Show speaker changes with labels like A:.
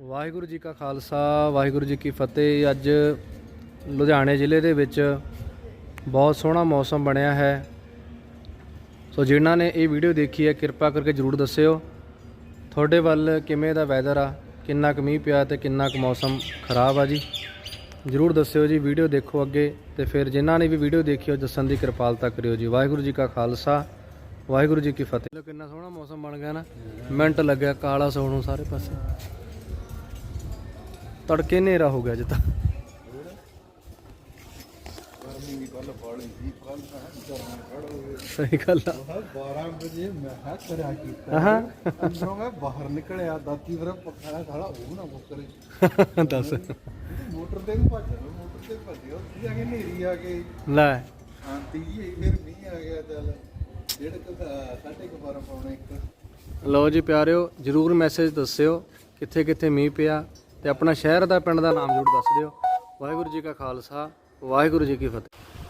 A: ਵਾਹਿਗੁਰੂ ਜੀ ਕਾ ਖਾਲਸਾ, ਵਾਹਿਗੁਰੂ ਜੀ ਕੀ ਫਤਿਹ। ਅੱਜ ਲੁਧਿਆਣੇ ਜ਼ਿਲ੍ਹੇ ਦੇ ਵਿੱਚ ਬਹੁਤ ਸੋਹਣਾ ਮੌਸਮ ਬਣਿਆ ਹੈ। ਸੋ ਜਿਨ੍ਹਾਂ ਨੇ ਇਹ ਵੀਡੀਓ ਦੇਖੀ ਹੈ, ਕਿਰਪਾ ਕਰਕੇ ਜਰੂਰ ਦੱਸਿਓ। ਤੁਹਾਡੇ ਵੱਲ ਕਿਵੇਂ ਦਾ ਵੈਦਰ ਆ? ਕਿੰਨਾ ਕੁ ਮੀਂਹ ਪਿਆ ਤੇ ਕਿੰਨਾ ਕੁ ਮੌਸਮ ਖਰਾਬ ਆ ਜੀ? ਜਰੂਰ ਦੱਸਿਓ ਜੀ, ਵੀਡੀਓ ਦੇਖੋ ਅੱਗੇ ਤੇ ਫਿਰ ਜਿਨ੍ਹਾਂ ਨੇ ਵੀ ਵੀਡੀਓ ਦੇਖੀ ਉਹ ਦੱਸਣ ਦੀ ਕਿਰਪਾਲਤਾ ਕਰਿਓ ਜੀ। ਵਾਹਿਗੁਰੂ ਜੀ ਕਾ ਖਾਲਸਾ, ਵਾਹਿਗੁਰੂ ਜੀ ਕੀ ਫਤਿਹ। ਕਿੰਨਾ ਸੋਹਣਾ ਮੌਸਮ ਬਣ ਗਿਆ ਨਾ। ਮਿੰਟ ਲੱਗਿਆ, ਕਾਲਾ ਸੌਣ ਨੂੰ ਸਾਰੇ ਪਾਸੇ। ਤੜਕੇ ਹਨੇਰਾ ਹੋ ਗਿਆ ਤਾਂ।
B: ਖੜੋ
A: ਸਹੀ ਗੱਲ ਆ।
B: 12 ਵਜੇ ਮੈਂ ਹਾਂ ਕਰਿਆ ਕੀਤਾ
A: ਹਾਂ।
B: ਅੰਦਰੋਂ ਮੈਂ ਬਾਹਰ ਨਿਕਲਿਆ ਦਾਤੀ ਵੀਰ ਪੱਖਾ ਸਾਲਾ ਉਹ ਨਾ ਮੁੱਕਰੇ।
A: ਦੱਸ।
B: ਮੋਟਰ ਤੇ ਨੂੰ ਭੱਜ ਮੋਟਰ ਤੇ ਉੱਥੇ ਜਾ ਕੇ ਨੇਰੀ ਆ ਗਈ।
A: ਲੈ।
B: ਸ਼ਾਂਤੀ ਜੀ ਫਿਰ ਮੀਂਹ ਆ ਗਿਆ ਚੱਲ। ਡੇਢ ਕੁ ਸਾਢੇ ਕੁ 12 ਪੌਣੇ ਇੱਕ।
A: ਲਓ ਜੀ ਪਿਆਰਿਓ ਜਰੂਰ ਮੈਸੇਜ ਦੱਸਿਓ ਕਿੱਥੇ ਕਿੱਥੇ ਮੀਂਹ ਪਿਆ। ਤੇ ਆਪਣਾ ਸ਼ਹਿਰ ਦਾ ਪਿੰਡ ਦਾ ਨਾਮ ਜਰੂਰ ਦੱਸ ਦਿਓ। ਵਾਹਿਗੁਰੂ ਜੀ ਕਾ ਖਾਲਸਾ, ਵਾਹਿਗੁਰੂ ਜੀ ਕੀ ਫਤਿਹ।